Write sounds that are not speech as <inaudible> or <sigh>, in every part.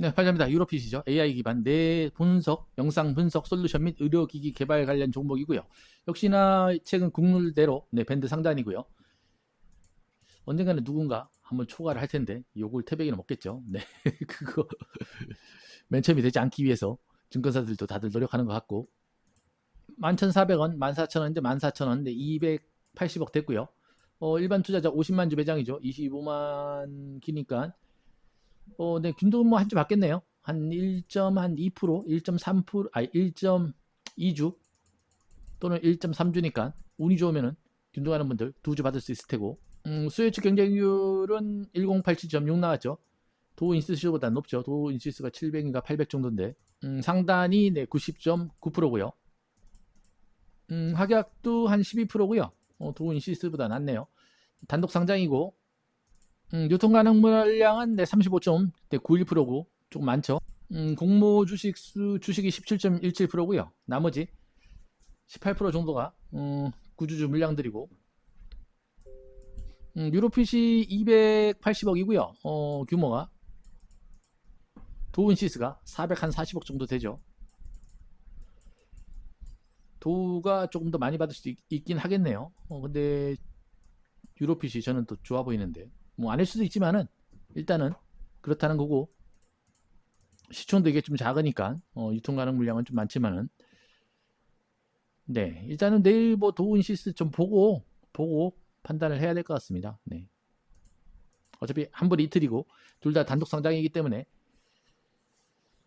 네, 팔자입니다. 유로핏이죠. AI 기반 내 분석, 영상 분석 솔루션 및 의료기기 개발 관련 종목이고요. 역시나 최근 국룰대로 네, 밴드 상단이고요. 언젠가는 누군가 한번 초과를 할 텐데 요걸 태백이나 먹겠죠. 네, <laughs> 그거 맨 처음이 되지 않기 위해서 증권사들도 다들 노력하는 것 같고 11,400원, 14,000원인데 14,000원, 네, 280억 됐고요. 어, 일반 투자자 50만 주 매장이죠. 25만 기니까 어, 네, 균도 뭐한 주 받겠네요. 한 1.2%, 1.3%, 아니 1.2주 또는 1.3주니까 운이 좋으면은 균등하는 분들 두 주 받을 수 있을 테고 음, 수요측 경쟁률은 1087.6 나왔죠. 도인시스보다 높죠. 도인시스가 700인가 800 정도인데 음, 상단이 네, 90.9%고요. 음, 하격도 한 12%고요. 어, 도인시스보다 낮네요. 단독 상장이고 음, 유통 가능 물량은 네, 35점, 네, 91%고 조금 많죠. 음, 공모 주식 수 주식이 17.17%고요. 나머지 18% 정도가 음, 구주주 물량들이고 음, 유로핏이 280억이고요. 어, 규모가 도운시스가 440억 정도 되죠. 도우가 조금 더 많이 받을 수 있, 긴 하겠네요. 어, 근데 유로핏이 저는 또 좋아 보이는데 뭐 아닐 수도 있지만은 일단은 그렇다는 거고 시총도 이게 좀 작으니까 어, 유통 가능 물량은 좀 많지만은 네 일단은 내일 뭐 도운시스 좀 보고 보고 판단을 해야 될 것 같습니다. 네 어차피 한 번 이틀이고 둘 다 단독 상장이기 때문에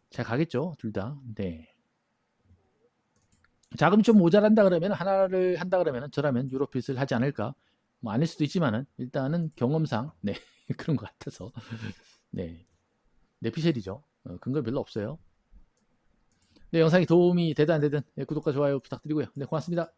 잘 가겠죠 둘 다. 네. 자금이 좀 모자란다 그러면 하나를 한다 그러면 저라면 유로핏을 하지 않을까 뭐 아닐 수도 있지만은 일단은 경험상 네 <laughs> 그런 것 같아서. 네. 내피셜이죠. 어, 근거 별로 없어요. 네 영상이 도움이 되든 안 되든 네, 구독과 좋아요 부탁드리고요. 네 고맙습니다